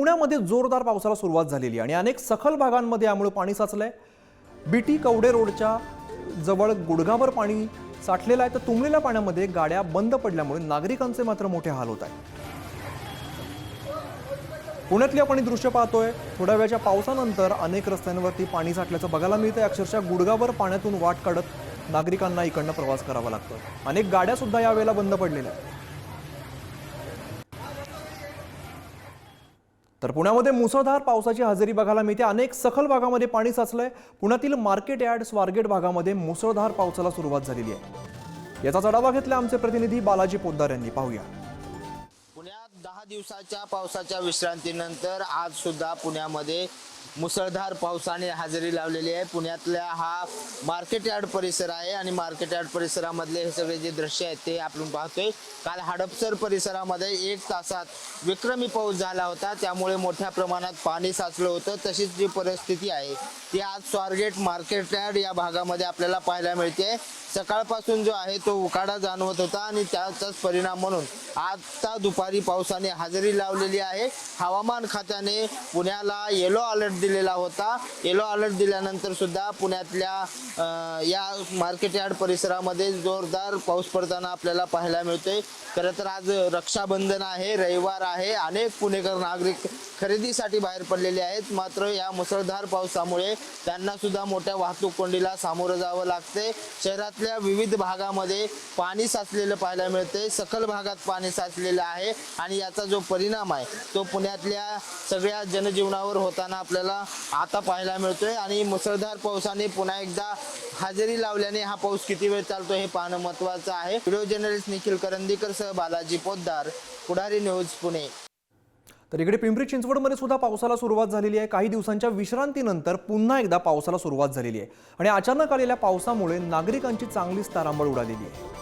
पुण्यामध्ये जोरदार पावसाला सुरुवात झालेली आणि अनेक सखल भागांमध्ये यामुळे पाणी साचलं आहे बी बीटी कवडे रोडच्या जवळ गुडघाभर पाणी साठलेलं आहे. तर तुंबलेल्या पाण्यामध्ये गाड्या बंद पडल्यामुळे नागरिकांचे मात्र मोठे हाल होत आहेत. पुण्यातली आपण दृश्य पाहतोय. थोड्या वेळच्या पावसानंतर अनेक रस्त्यांवरती पाणी साठल्याचं बघायला मिळतं अक्षरशः गुडघाभर पाण्यातून वाट काढत नागरिकांना इकडनं प्रवास करावा लागतो अनेक गाड्या सुद्धा यावेळेला बंद पडलेल्या आहेत. तर पुण्यामध्ये मुसळधार पावसाची हजेरी बघायला मिळते. अनेक सखल भागामध्ये पाणी साचलंय. पुण्यातील मार्केट यार्ड स्वारगेट भागामध्ये मुसळधार पावसाला सुरुवात झालेली आहे. याचा आढावा घेतला आमचे प्रतिनिधी बालाजी पोद्दार यांनी. पाहूया. पुण्यात दहा दिवसाच्या पावसाच्या विश्रांतीनंतर आज सुद्धा पुण्यामध्ये मुसळधार पावसाने हजेरी लावलेली आहे. पुण्यातल्या हा मार्केट यार्ड परिसर आहे आणि मार्केट यार्ड परिसरामधले हे सगळे जे दृश्य आहेत ते आपण पाहतोय. काल हडपसर परिसरामध्ये एक तासात विक्रमी पाऊस झाला होता. त्यामुळे मोठ्या प्रमाणात पाणी साचलं होतं. तशीच जी परिस्थिती आहे ती आज स्वारगेट मार्केट यार्ड या भागामध्ये आपल्याला पाहायला मिळते. सकाळपासून जो आहे तो उकाडा जाणवत होता आणि त्याचाच परिणाम म्हणून आता दुपारी पावसाने हजेरी लावलेली आहे. हवामान खात्याने पुण्याला येलो अलर्ट दिलेला होता. येलो अलर्ट दिल्यानंतर सुद्धा पुण्यातल्या या मार्केट यार्ड परिसरामध्ये जोरदार पाऊस पडताना आपल्याला पाहायला मिळतोय. खरं तर आज रक्षाबंधन आहे रविवार आहे. अनेक पुणेकर नागरिक खरेदीसाठी बाहेर पडलेले आहेत. मात्र या मुसळधार पावसामुळे त्यांना सुद्धा मोठ्या वाहतूक कोंडीला सामोरं जावं लागते शहरातल्या विविध भागामध्ये पाणी साचलेलं पाहायला मिळते सखल भागात पाणी साचलेलं आहे आणि याचा जो परिणाम आहे तो पुण्यातल्या सगळ्या जनजीवनावर होताना आपल्याला आपल्याला आता पाहायला मिळतोय आणि मुसळधार पावसाने पुन्हा एकदा हजेरी लावल्याने हा पाऊस किती वेळ चालतो हे पाहणं महत्वाचं आहे. व्हिडिओ जर्नलिस्ट निखिल करंदीकर सह बालाजी पोद्दार पुढारी न्यूज पुणे. तर इकडे पिंपरी चिंचवडमध्ये सुद्धा पावसाला सुरुवात झालेली आहे. काही दिवसांच्या विश्रांतीनंतर पुन्हा एकदा पावसाला सुरुवात झालेली आहे. आणि अचानक आलेल्या पावसामुळे नागरिकांची चांगलीच तारांबळ उडालेली आहे.